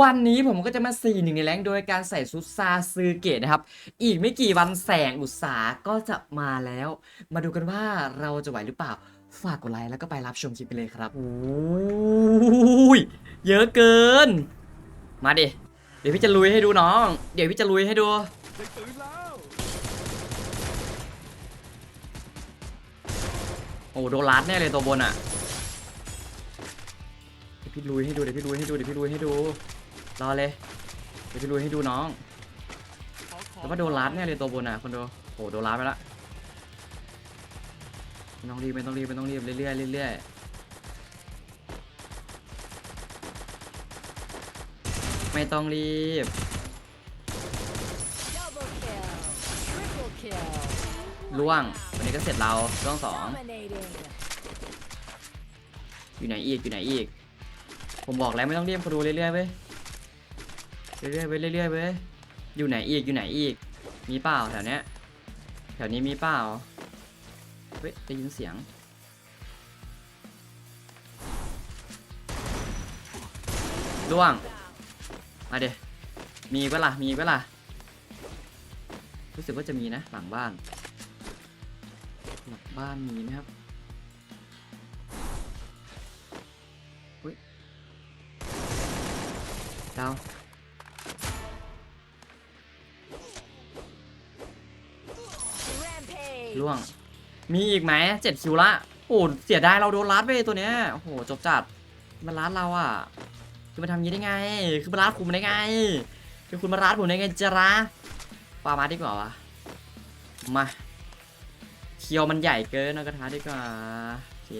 วันนี้ผมก็จะมา4หนึ่งในแรงโดยการใส่ซุดซาซือเกตนะครับ อีกไม่กี่วันแสงอุตสาก็จะมาแล้ว มาดูกันว่าเราจะไหวหรือเปล่า ฝากกดไลค์แล้วก็ไปรับชมคลิปไปเลยครับโอ้ยเยอะเกิน มาดิ เดี๋ยวพี่จะลุยให้ดูน้อง เดี๋ยวพี่จะลุยให้ดูได้ตื่นแล้วโอ้โดนลัดแน่เลยตัวบนอะเดี๋ยวพี่ลุยให้ดูเดี๋ยวพี่ลุยให้ดูเดี๋ยวพี่ลุยให้ดู รอเลยเดี๋ยวพี่ลุยให้ดูน้องแต่ว่าโดนลัดแน่เลยตัวบนอะคนดูโอ้โดนลัดไปละไม่ต้องรีบไม่ต้องรีบไม่ต้องรีบเรื่อยๆเรื่อยๆไม่ต้องรีบล่วงวันนี้ก็เสร็จเราล่วงสองอยู่ไหนอีกอยู่ไหนอีก ผมบอกแล้วไม่ต้องรีบคนดูเรื่อยๆเว้ย เรื่อยๆเว้ยเรื่อยๆเว้ยอยู่ไหนอีกอยู่ไหนอีก มีเปล่าแถวเนี้ยแถวนี้มีเปล่าเฮ้ยได้ยินเสียงล่วงมาเดี๋ยมีเปล่ะมีเปล่ะรู้สึกว่าจะมีนะหลังบ้านหลังบ้านมีไหมครับอุ้ยดาว ล่วง มีอีกไหมเจ็ดคิวละโอ้เสียดายเราโดนลัดไปตัวเนี้ยโอ้โหจบจัดมันลัดเราอะคือมาทำยี้ได้ไง คือมาลัดผมได้ไง คือคุณมาลัดผมได้ไงจะระปามาดีกว่าวะมาเคียวมันใหญ่เกินเอากระทะดีกว่าโอเค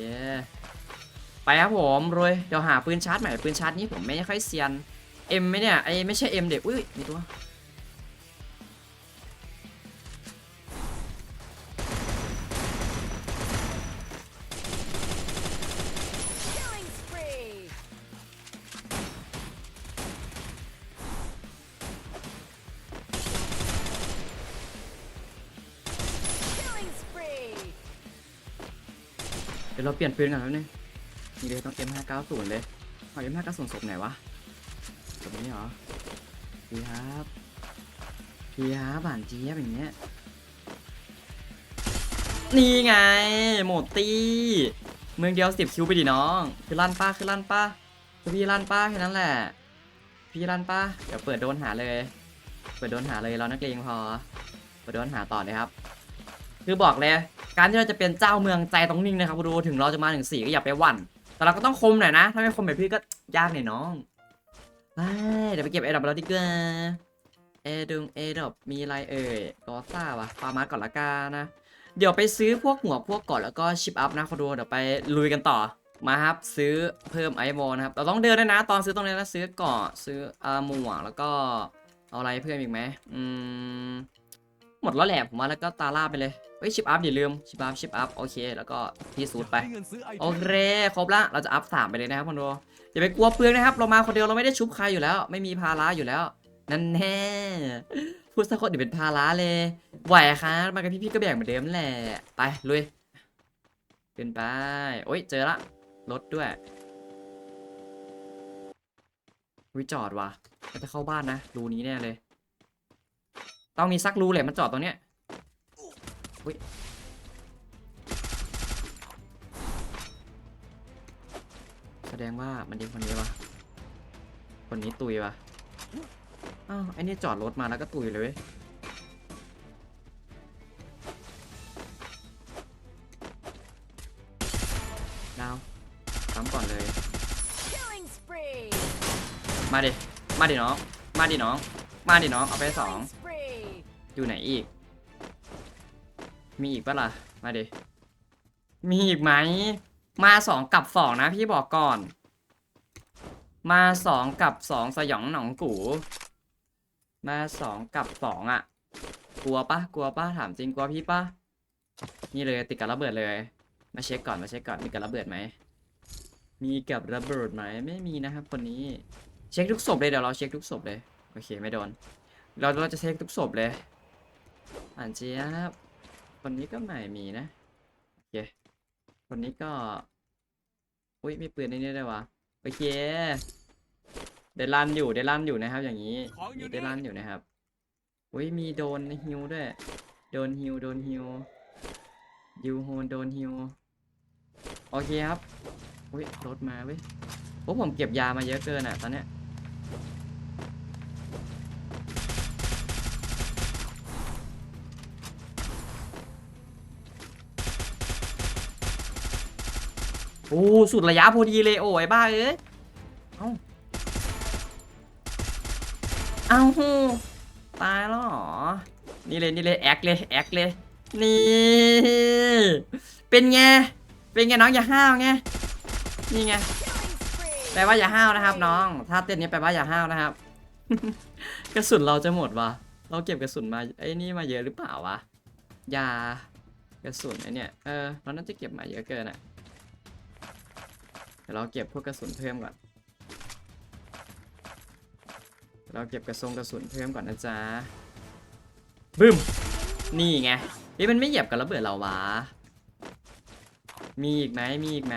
ไปครับผมรวยเดี๋ยวหาปืนชาร์จใหม่ปืนชาร์จนี้ผมไม่ค่อยเซียนเอ็มไหมเนี่ยไอ้ไม่ใช่เอ็มเด็กอุ้ยมีตัว ดี๋ยวเราเปลี่ยนปืนกันแล้วนึงนี่เลยต้อง M590 เลยเอา M590 ศพไหนวะศพนี้เหรอพี่ครับพี่ครับหวานเจี๊ยบอย่างเงี้ยนี่ไงหมดตีเมืองเดียวสิบคิวไปดิน้อง คือลั่นป้าคือลั่นป้าคือพี่ลั่นป้าแค่นั้นแหละ พี่ลั่นป้าเดี๋ยวเปิดโดนหาเลย เปิดโดนหาเลยเรานักเลงพอ เปิดโดนหาต่อเลยครับ คือบอกเลย การที่เราจะเป็นเจ้าเมืองใจต้องนิ่งนะครับดูถึงเราจะมาถึงสี่ก็อย่าไปหวั่น แต่เราก็ต้องคมหน่อยนะ ถ้าไม่คมแบบพี่ก็ยากหน่อยน้องไปเดี๋ยวไปเก็บเอดับเราดีกว่าเอดึงเอดับมีอะไรเอ่ยกอซ่าวะฟาร์มาก่อนละกันนะ เดี๋ยวไปซื้อพวกหัวพวกก่อนแล้วก็ชิปอัพนะคนดูเดี๋ยวไปลุยกันต่อมาครับซื้อเพิ่มไอโมนะครับเราต้องเดินด้วยนะตอนซื้อตรงนี้นะซื้อเกาะซื้ออาหมวกแล้วก็เอาอะไรเพิ่มอีกไหมอืมหมดแล้วแหละผมว่าแล้วก็ตาล่าไปเลย เฮ้ยชิปอัพอย่าลืมชิปอัพชิปอัพโอเค แล้วก็ที่สูตรไปด้เงินซื้อไอโอเคครบละเราจะอัพสามไปเลยนะครับคนดูอย่าไปกลัวเปลืองนะครับ เรามาคนเดียวเราไม่ได้ชุบใครอยู่แล้ว ไม่มีภาระอยู่แล้ว นั่นแน่พูดสักคนเดี๋ยวเป็นภาระเลยไหวครับมากับพี่ๆก็แบ่งเหมือนเดิมแหละไปลุยขึ้นไปโอ้ยเจอละรถด้วยวิจอดว่ะมันจะเข้าบ้านนะรูนี้แน่เลย ต้องมีซักรูแหละมันจอดตรงเนี้ย อุ้ยแสดงว่ามันยิงคนนี้วะคนนี้ตุยวะอ้าวไอ้นี่จอดรถมาแล้วก็ตุยเลยเว้ยดาวซ้ำก่อนเลย Killing spree. มาดิ มาดิน้อง มาดิน้อง มาดิน้อง เอาไปสอง Killing spree. อยู่ไหนอีก มีอีกปะล่ะ มาดิ มีอีกไหม มาสองกับสองนะพี่บอกก่อน มาสองกับสองสยองหนองกู มาสองกับสองอะ กลัวปะกลัวปะถามจริงกลัวพี่ปะนี่เลยติดกับระเบิดเลย มาเช็คก่อนมาเช็คก่อนมีกับระเบิดไหม มีกับระเบิดไหมไม่มีนะครับคนนี้ เช็คทุกศพเลยเดี๋ยวเราเช็คทุกศพเลย โอเคไม่โดน เราเราจะเช็คทุกศพเลยอ่านเจี๊ยบ คนนี้ก็ไม่มีนะ โอเค คนนี้ก็ อุ้ยมีปืนในนี้ได้วยวะโอเคได้ลั่นอยู่ได้ลั่นอยู่นะครับ อย่างนี้ของอยู่ได้นี่ลั่นอยู่นะครับ อุ้ยมีโดนฮิวด้วย โดนฮิวโดนฮิวยูโฮนโดนฮิวโอเคครับ อุ้ยรถมาเว้ยโอ้ผมเก็บยามาเยอะเกินอะตอนเนี้ย โอ้สุดระยะพอดีเลยโอ้ยบ้าเอ้ยเอ้าเอ้าตายแล้วหรอนี่เลยนี่เลยแอคเลยแอคเลยนี่เป็นไงเป็นไงน้องอย่าห้าวไงนี่ไงแปลว่าอย่าห้าวนะครับ น้อง ถ้าเต้นนี้แปลว่าอย่าห้าวนะครับ กระสุนเราจะหมดวะเราเก็บกระสุนมาไอ้นี่มาเยอะหรือเปล่าวะยากระสุนไอเนี่ยเออเราน่าจะเก็บมาเยอะเกินอะ ดี๋ยวเราเก็บพวกกระสุนเพิ่มก่อน เราเก็บกระสงกระสุนเพิ่มก่อนนะจ๊ะบึ้ม นี่ไงเฮ้ยมันไม่เหยียบกันแล้วเบื่อเราวะ มีอีกไหมมีอีกไหม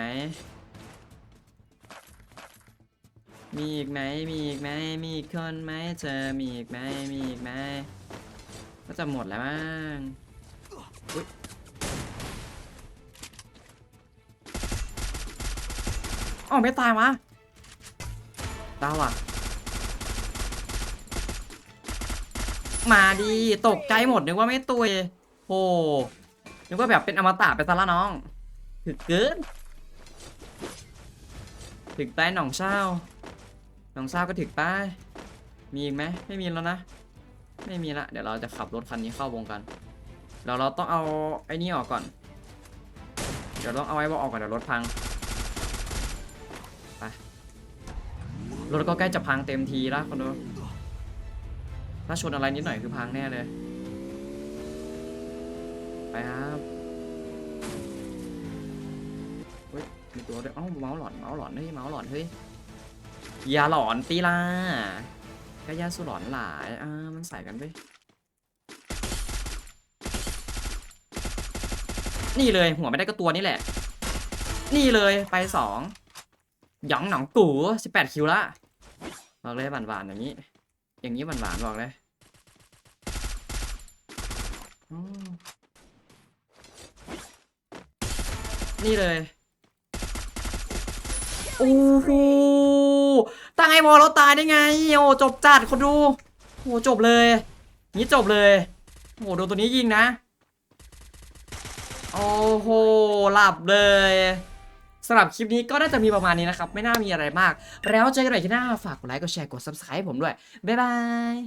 มีอีกไหมมีอีกไหมมีอีกคนไหมเธอมีอีกไหมมีอีกไหมก็จะหมดแล้วมั้งอุ๊ย อ๋อไม่ตายวะตาวอะ มาดีตกใจหมดนึกว่าไม่ตุยโอ้นึกว่าแบบเป็นอมตะไปซะละน้อง ถึกเกิน ถึกใต้หนองเศร้าหนองเศร้าก็ถึกใต้มีอีกไหมไม่มีแล้วนะ ไม่มีละ เดี๋ยวเราจะขับรถคันนี้เข้าวงกันเดี๋ยวเราต้องเอาไอ้นี่ออกก่อน เดี๋ยวต้องเอาไอ้บอออกก่อนเดี๋ยวรถพัง รถก็ใกล้จะพังเต็มทีแล้วคนดูถ้าชนอะไรนิดหน่อยคือพังแน่เลย ไปครับเฮ้ยมีตัวด้วยเอ้าเมาส์หลอนเมาส์หลอนเฮ้ยเมาส์หลอนเฮ้ยอย่าหลอนตีล่ะก็ยาสุหลอนหลายอ่ามันใส่กันไปนี่เลยหัวไม่ได้ก็ตัวนี่แหละ นี่เลยไปสองหยองหนองกูสิบแปดคิวละ บอกเลยหวานๆอย่างนี้ อย่างนี้หวานๆบอกเลยนี่เลยโอ้โหตั้งไอ้วอลแล้วตายได้ไง โอ้จบจัดคนดูโอ้จบเลย นี้จบเลยโอ้โดนตัวนี้ยิงนะ โอ้โหหลับเลย สำหรับคลิปนี้ก็น่าจะมีประมาณนี้นะครับ ไม่น่ามีอะไรมาก แล้วเจอกันใหม่ที่หน้าฝากกดไลค์กดแชร์กด subscribe ผมด้วยบ๊ายบาย